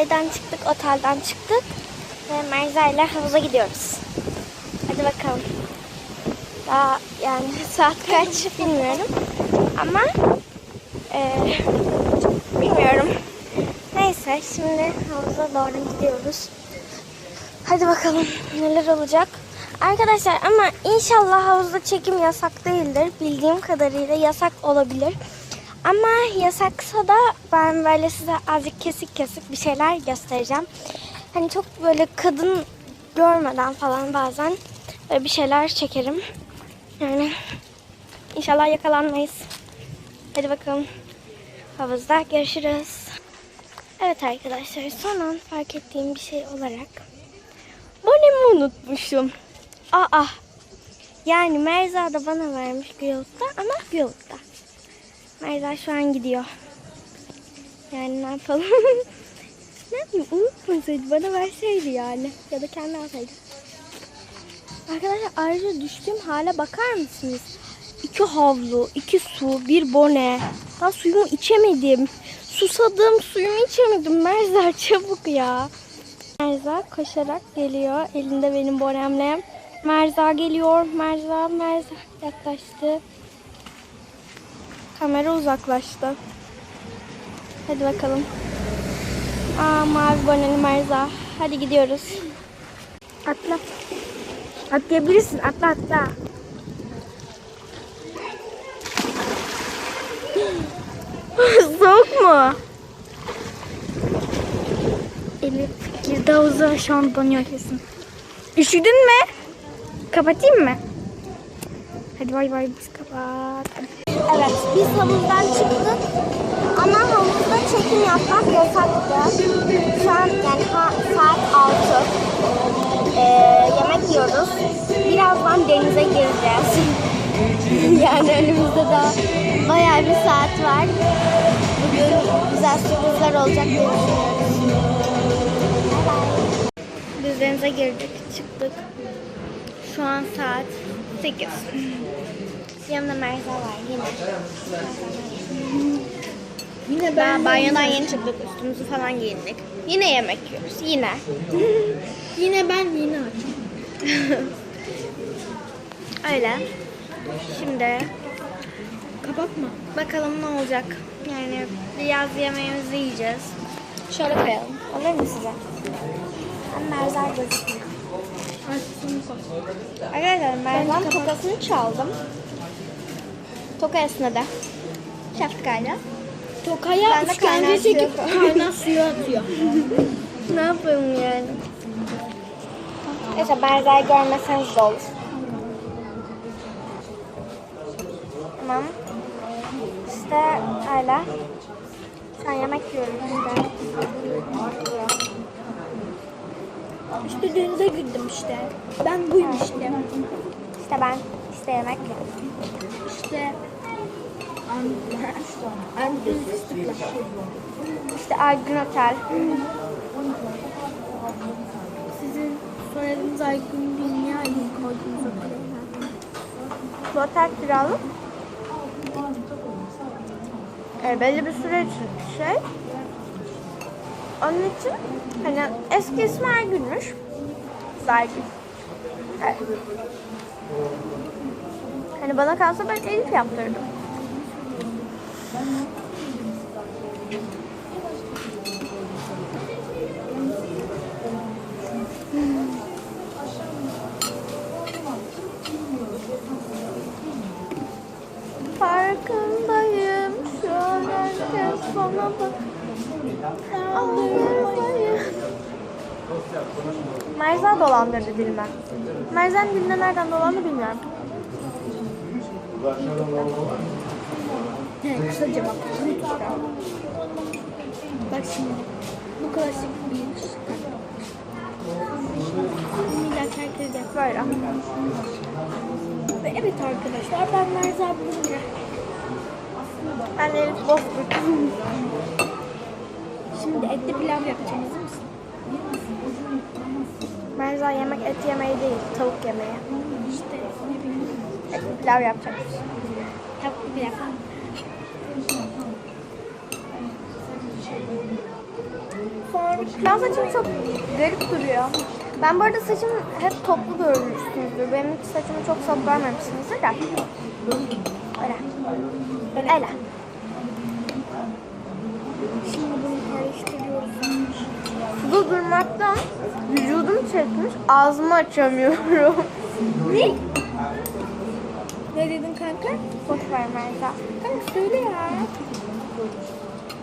şeyden çıktık, otelden çıktık. Ve Merza ile havuza gidiyoruz. Hadi bakalım. Daha yani saat kaç bilmiyorum. Ama eee, bilmiyorum. Neyse şimdi havuza doğru gidiyoruz. Hadi bakalım neler olacak. Arkadaşlar ama inşallah havuzda çekim yasak değildir. Bildiğim kadarıyla yasak olabilir. Ama yasaksa da ben böyle size azıcık kesik kesik bir şeyler göstereceğim. Hani çok böyle kadın görmeden falan bazen böyle bir şeyler çekerim. Yani inşallah yakalanmayız. Hadi bakalım. Havuzda görüşürüz. Evet arkadaşlar son an fark ettiğim bir şey olarak bonemi unutmuşum. Aa. Yani Merza da bana vermiş Güloluk'ta ama Güloluk'ta. Merza şu an gidiyor. Yani ne yapalım? ne yapayım unutmasaydı bana verseydi yani. Ya da kendi alsaydı. Arkadaşlar ayrıca düştüğüm hale bakar mısınız? İki havlu, iki su, bir bone. Daha suyumu içemedim. Susadım, suyumu içemedim. Merza çabuk ya. Merza koşarak geliyor. Elinde benim bonemle. Merza geliyor. Merza, Merza yaklaştı. Kamera uzaklaştı. Hadi bakalım. Aa mavi boneli Merza. Hadi gidiyoruz. Atla. Atlayabilirsin. Atla atla. Soğuk mu? Elif girdi havuza şu an donuyor kesin. Üşüdün mü? Kapatayım mı? Hadi bay bay biz kapat. Evet biz havuzdan çıktık ama havuzda çekim yapmak yasaktı. Şu an yani ha, saat 6. Ee, yemek yiyoruz. Birazdan denize gireceğiz. yani önümüzde daha bayağı bir saat var. Bugün güzel sürprizler olacak diye. Biz denize girdik, çıktık. Şu an saat 8. Yanımda Merza var yine. Yine Ben banyodan yeni çıktık, üstümüzü falan giyindik. Yine yemek yiyoruz, yine. Yine ben yine aç. Öyle. Şimdi Kapatma. bakalım ne olacak. Yani biraz yemeğimizi yiyeceğiz. Şöyle koyalım. Olur mu size? Ben Merza gözükmüyor. Arkadaşlar Merzan kapat- tokasını çaldım. Toka esnedi. Şapkayla. Tokaya Ben de kaynar işkence çekip suya- kaynar suya atıyor. Ne yapayım yani? Neyse Berza'yı görmeseniz de olur. Tamam. İşte öyle. Sen yemek yiyorum işte. İşte denize girdim işte. Ben buyum işte. İşte ben işte yemek yiyorum. İşte. İşte Aygün Otel. Sizin soyadınız Aygün değil. Niye Aygün koydunuz otele? Bu otel kiralık. E, belli bir süre için şey. Onun için hani eski ismi Ergün'müş. Biz Ergün. Evet. Hani bana kalsa ben Elif yaptırdım. Farkındayım şu an herkes bana bak. Merza dolandırdı dilime. Merza'nın diline nereden dolandı bilmiyorum. He, kısaca bak. Bak şimdi. Bu klasik bir Millet herkes evet arkadaşlar ben Merza Bulunca. Ben Elif Bozkurt. Şimdi etli pilav yapacağız? Merza yemek et yemeği değil, tavuk yemeği. İşte ne bileyim. Etli pilav yapacağız. Tavuklu pilav. An saçım çok garip duruyor. Ben bu arada saçım hep toplu görmüşsünüzdür. Benim saçımı çok sok görmemişsinizdir de. Öyle. Öyle. Şimdi bunu karıştırıyoruz. Bu durmaktan vücudum çekmiş. Ağzımı açamıyorum. ne? Ne dedin kanka? Boş ver Melda. Kanka söyle ya.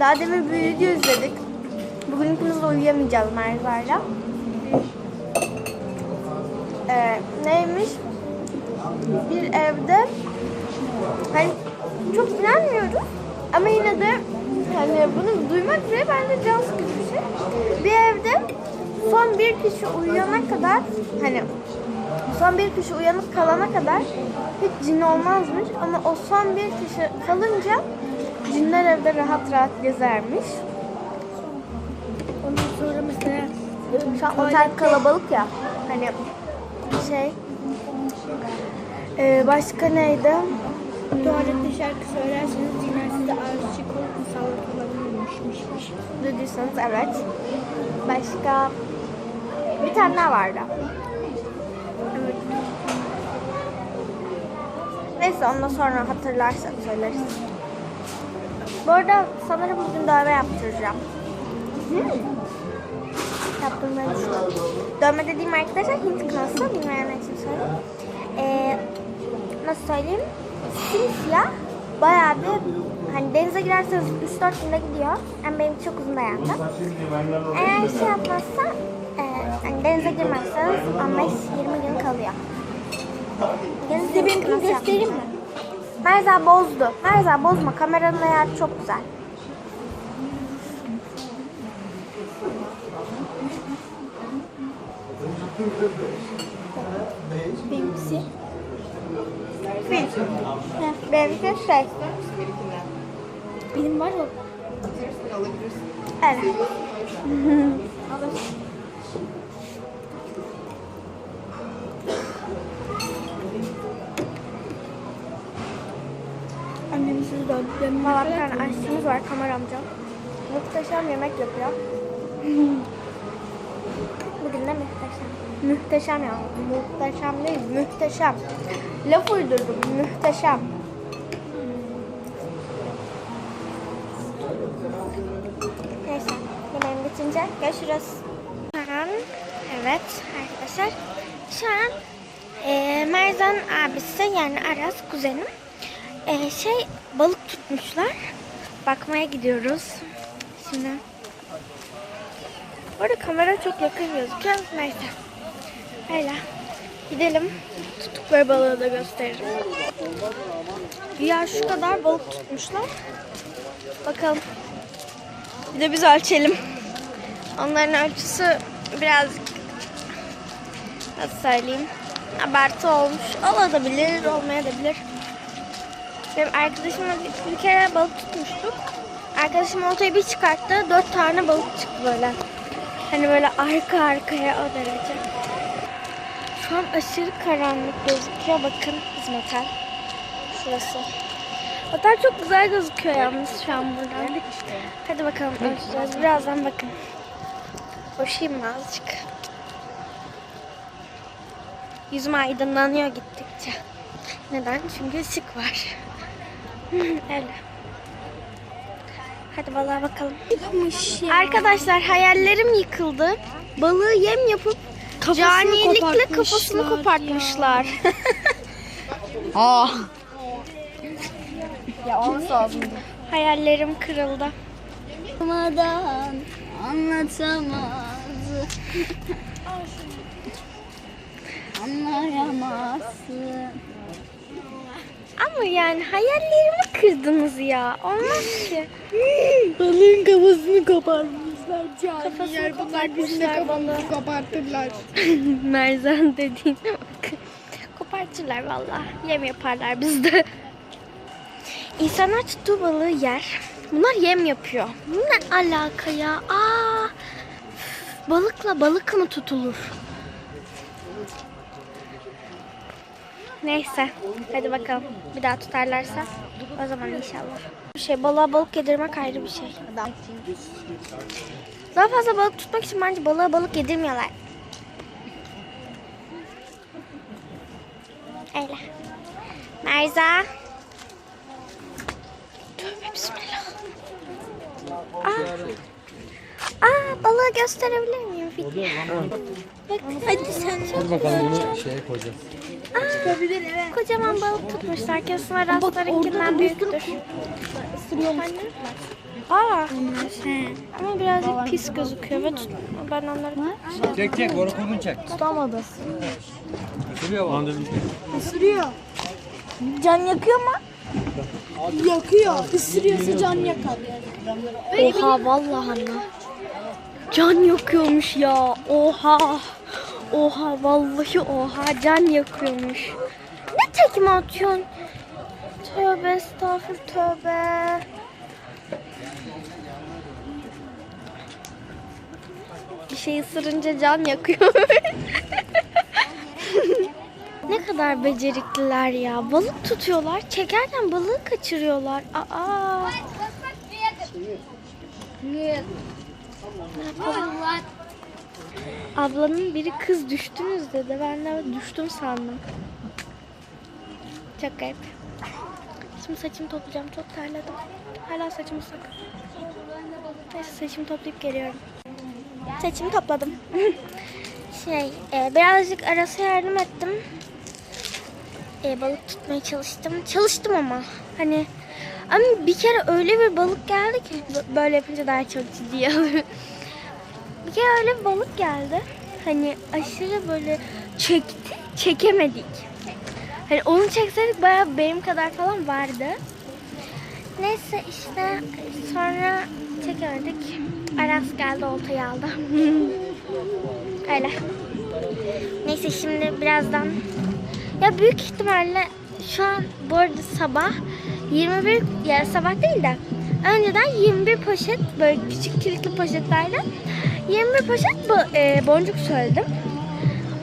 Daha demin bir video izledik. Bugün ikimiz uyuyamayacağız Merza'yla. Ee, neymiş? Bir evde hani çok inanmıyoruz ama yine de hani bunu duymak bile bence can sıkıcı bir şey. Bir evde son bir kişi uyuyana kadar hani son bir kişi uyanık kalana kadar hiç cin olmazmış ama o son bir kişi kalınca cinler evde rahat rahat gezermiş. Ondan sonra mesela Şu an otel kalabalık ya. Hani şey ee, başka neydi? tuvalette şarkı söylerseniz cinler size aşık olup musallat olabilirmiş. Duyduysanız evet. Başka bir tane daha vardı. Neyse ondan sonra hatırlarsak söyleriz. Bu arada sanırım bugün dövme yaptıracağım. Yaptırmayı düşünüyorum. Dövme dediğim arkadaşlar Hint kınası. Bilmeyenler için söyleyeyim. Ee, nasıl söyleyeyim? Simsiyah. Bayağı bir hani denize girerseniz 3-4 günde gidiyor. Yani benim çok uzun dayandı. Eğer şey yapmazsa hani denize girmezseniz 15-20 gün kalıyor. Size benimkini göstereyim mi? Merza bozdu. Merza bozma. Kameranın ayarı çok güzel. Benimkisi. Fil. Benimki şey. Benim var o. Evet. Valla bir tane aşçımız var Kamer amca. Muhteşem yemek yapıyor. Bugün de muhteşem. Muhteşem ya. Muhteşem değil, muhteşem. Laf uydurdum, muhteşem. Neyse, yemeğim bitince görüşürüz. Şu an, evet arkadaşlar. Şu an e, Merzan abisi yani Aras kuzenim e, şey balık tutmuşlar. Bakmaya gidiyoruz. Şimdi. Bu arada kamera çok yakın gözüküyor. Neyse. Öyle. Gidelim. Tuttukları balığı da gösteririm. Ya şu kadar balık tutmuşlar. Bakalım. Bir de biz ölçelim. Onların ölçüsü birazcık nasıl söyleyeyim abartı olmuş. Olabilir, olmayabilir. Benim arkadaşımla bir, bir kere balık tutmuştuk. Arkadaşım oltayı bir çıkarttı. Dört tane balık çıktı böyle. Hani böyle arka arkaya o derece. Şu an aşırı karanlık gözüküyor. Bakın bizim otel. Şurası. Otel çok güzel gözüküyor yalnız şu an buradan. Hadi bakalım ölçeceğiz. Birazdan bakın. Koşayım mı azıcık? Yüzüm aydınlanıyor gittikçe. Neden? Çünkü ışık var. Öyle. Hadi balığa bakalım. Arkadaşlar hayallerim yıkıldı. Balığı yem yapıp caniyelikle kopartmışlar kafasını kopartmışlar. Ah. ya olması. Hayallerim kırıldı. Anlatamadan anlatamaz. Anlayamazsın. Ama yani hayallerimi kırdınız ya. Olmaz ki. Balığın kafasını koparmışlar. Kafasını Caniler bunlar bizim de kafamızı kopartırlar. Merzan dediğine bakın. Kopartırlar valla. Yem yaparlar bizde. İnsanlar tuttuğu balığı yer. Bunlar yem yapıyor. Bu ne alaka ya? Aa, üf, balıkla balık mı tutulur? Neyse. Hadi bakalım. Bir daha tutarlarsa o zaman inşallah. Bir şey balığa balık yedirmek ayrı bir şey. Daha fazla balık tutmak için bence balığa balık yedirmiyorlar. Öyle. Merza. Tövbe bismillah. Aa. Aa balığı gösterebilir miyim? Fikri? Bak, hadi sen Dur bakalım bunu şeye koyacağız. Çıkabilir evet. Kocaman balık tutmuşlar. Kesin araslarınkinden büyüktür. Isırıyormuş. Aa. Ama birazcık pis gözüküyor ve tut- ben onları Çek çek, boru kolunu çek. Tutamadı. Isırıyor mu? Bandırın. Isırıyor. Can yakıyor mu? Yakıyor. Isırıyorsa can yakar. Oha vallahi anne. Can yakıyormuş ya. Oha. Oha vallahi oha can yakıyormuş. Ne tekme atıyorsun? Tövbe estağfur tövbe. Bir şey ısırınca can yakıyor. ne kadar becerikliler ya. Balık tutuyorlar. Çekerken balığı kaçırıyorlar. Aa. Ablanın biri kız düştünüz dedi. Ben de düştüm sandım. Çok garip. Şimdi saçımı toplayacağım. Çok terledim. Hala saçım ıslak. Neyse saçımı toplayıp geliyorum. Saçımı topladım. şey, e, birazcık Aras'a yardım ettim. E, balık tutmaya çalıştım. Çalıştım ama. Hani ama bir kere öyle bir balık geldi ki böyle yapınca daha çok ciddiye alıyorum. Bir kere öyle bir balık geldi. Hani aşırı böyle çekti, çekemedik. Hani onu çekseydik bayağı benim kadar falan vardı. Neyse işte sonra çekemedik. Aras geldi oltayı aldı. Öyle. Neyse şimdi birazdan ya büyük ihtimalle şu an bu arada sabah 21 ya sabah değil de önceden 21 poşet böyle küçük kilitli poşetlerle 21 poşet e, boncuk söyledim.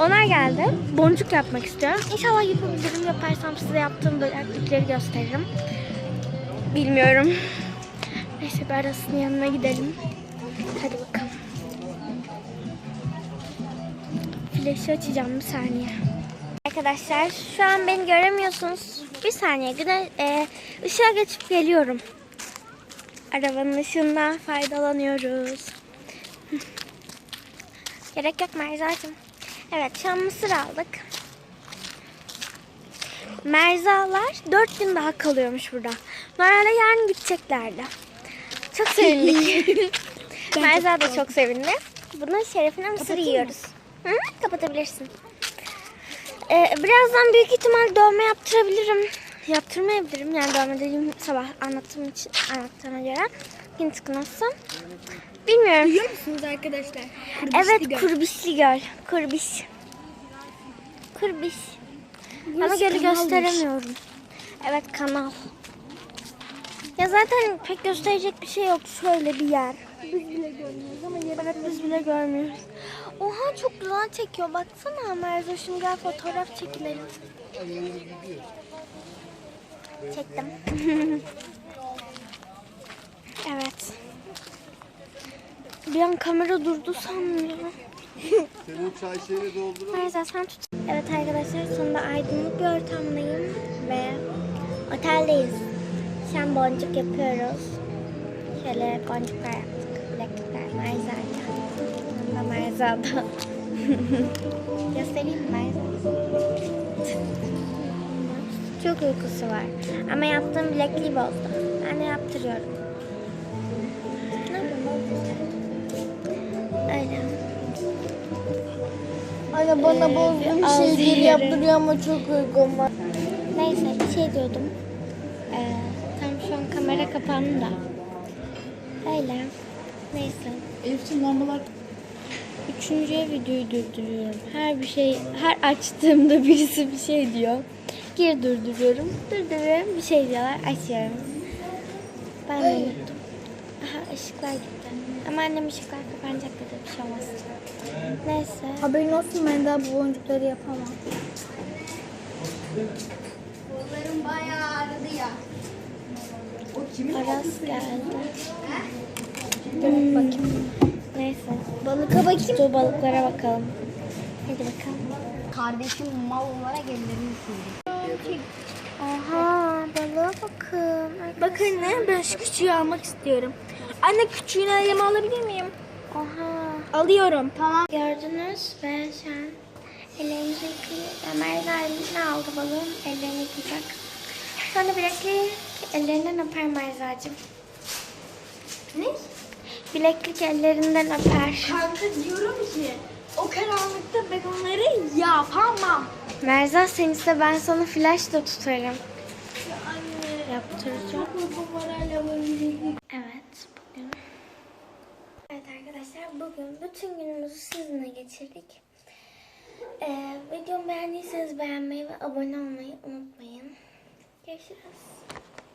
Onlar geldi. Boncuk yapmak istiyorum. İnşallah yapabilirim. Yaparsam size yaptığım böyle aktifleri gösteririm. Bilmiyorum. Neyse bir arasının yanına gidelim. Hadi bakalım. Flaşı açacağım bir saniye. Arkadaşlar şu an beni göremiyorsunuz. Bir saniye güne, e, ışığa geçip geliyorum. Arabanın ışığından faydalanıyoruz. Gerek yok Merzacığım. Evet şu an mısır aldık. Merzalar 4 gün daha kalıyormuş burada. Normalde yarın gideceklerdi. Çok sevindik. Merza da çok sevindi. Bunun şerefine mısır yiyoruz. Hı? Kapatabilirsin. Ee, birazdan büyük ihtimal dövme yaptırabilirim. Yaptırmayabilirim. Yani dövme dediğim sabah anlattığım için anlattığıma göre. Yine tıkınası. Bilmiyorum. Biliyor musunuz arkadaşlar? Evet Kurbişli Göl. Kurbiş. Kurbiş. Ama Burası gölü kanalmış. gösteremiyorum. Evet kanal. Ya zaten pek gösterecek bir şey yok. Şöyle bir yer. Biz bile görmüyoruz ama Evet biz bile görmüyoruz. Oha çok güzel çekiyor. Baksana Merzoş'um gel fotoğraf çekinelim. Çektim. evet. Bir an kamera durdu sanmıyor. Senin çay şeyini dolduralım. Merza sen tut. Evet arkadaşlar sonunda aydınlık bir ortamdayım ve oteldeyiz. Şu an boncuk yapıyoruz. Şöyle boncuklar yaptık. Bileklikler Merza'yla. Yanında Merza'da. Göstereyim Merza? Çok uykusu var. Ama yaptığım bilekliği bozdu. Ben de yaptırıyorum. Anne bana bozduğum az şeyleri yere. yaptırıyor ama çok uygun var. Neyse bir şey diyordum. Ee, tam şu an kamera kapandı da. Öyle. Neyse. Elif'ciğim lambalar Üçüncüye videoyu durduruyorum. Her bir şey, her açtığımda birisi bir şey diyor. Geri durduruyorum. Durduruyorum. Bir şey diyorlar. Açıyorum. Ben de unuttum. Aha ışıklar gitti. Ama annem ışıklar kapanacak. Bir şey olmaz. Neyse. Haberin olsun ben daha bu boncukları yapamam. Kollarım bayağı ağrıdı ya. Aras geldi. Evet bakayım. Baka bakayım. Dur balıklara bakalım. Hadi bakalım. Kardeşim mal olarak ellerini sürdü. Aha balığa bakın. Bakın ne? Ben şu küçüğü almak istiyorum. Anne küçüğünü elime alabilir miyim? Oha. Alıyorum. Tamam. Gördünüz ve şu an ellerimizi yıkıyor. Ömer de aldı balığın. Ellerini yıkayacak. Sonra bileklik ellerinden öper Merzacığım. Ne? Bileklik ellerinden öper. Kanka diyorum ki o karanlıkta ben onları yapamam. Merza sen ise ben sana flash da tutarım. Anne. Yaptıracağım. Böyle Evet bugün. Arkadaşlar bugün bütün günümüzü sizinle geçirdik. Ee, videomu beğendiyseniz beğenmeyi ve abone olmayı unutmayın. Görüşürüz.